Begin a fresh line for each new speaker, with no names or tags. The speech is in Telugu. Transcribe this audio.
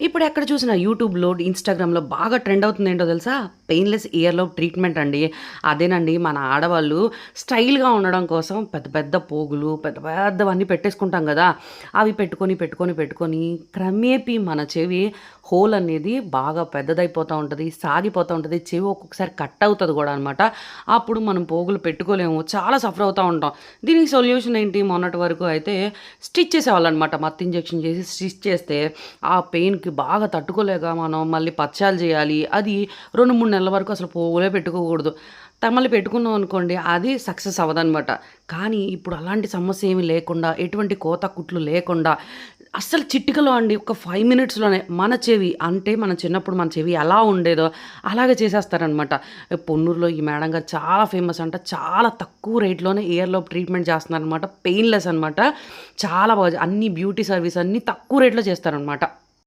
ఇప్పుడు ఎక్కడ చూసినా యూట్యూబ్‌లో, ఇన్‌స్టాగ్రామ్‌లో బాగా ట్రెండ్ అవుతుంది ఏంటో తెలుసా? పెయిన్‌లెస్ ఇయర్‌లో ట్రీట్మెంట్ అండి. అదేనండి మన ఆడవాళ్ళు స్టైల్‌గా ఉండడం కోసం పెద్ద పెద్ద పోగులు, పెద్ద పెద్దవన్నీ పెట్టేసుకుంటాం కదా అవి పెట్టుకొని, పెట్టుకొని, పెట్టుకొని క్రమేపీ మన చెవి హోల్ అనేది బాగా పెద్దదైపోతూ ఉంటుంది సాగిపోతూ ఉంటుంది చెవి ఒక్కొక్కసారి కట్ అవుతుంది కూడా అనమాట. అప్పుడు మనం పోగులు పెట్టుకోలేము. చాలా సఫర్ అవుతూ ఉంటాం. దీనికి సొల్యూషన్ ఏంటి? మొన్నటి వరకు అయితే స్టిచ్ చేసేవాళ్ళనమాట. మత్తు ఇంజెక్షన్ చేసి స్టిచ్ చేస్తే ఆ పెయిన్‌కి బాగా తట్టుకోలేక మనం మళ్ళీ పచ్చాలు చేయాలి. అది 2, 3 నెలల వరకు అసలు పోగులే పెట్టుకోకూడదు. తమలు పెట్టుకున్నాం అనుకోండి అది సక్సెస్ అవ్వదనమాట. కానీ ఇప్పుడు అలాంటి సమస్య ఏమి లేకుండా, ఎటువంటి కోత కుట్లు లేకుండా అస్సలు చిటికలో అండి ఒక ఫైవ్ మినిట్స్‌లోనే మన చెవి అంటే మన చిన్నప్పుడు మన చెవి ఎలా ఉండేదో అలాగే చేసేస్తారనమాట. పొన్నూరులో ఈ మేడం గారు చాలా ఫేమస్ అంట. చాలా తక్కువ రేట్‌లోనే ఇయర్‌లో ట్రీట్మెంట్ చేస్తున్నారనమాట. పెయిన్‌లెస్ అనమాట. చాలా బాగా అన్ని బ్యూటీ సర్వీస్ అన్నీ తక్కువ రేట్‌లో చేస్తారనమాట.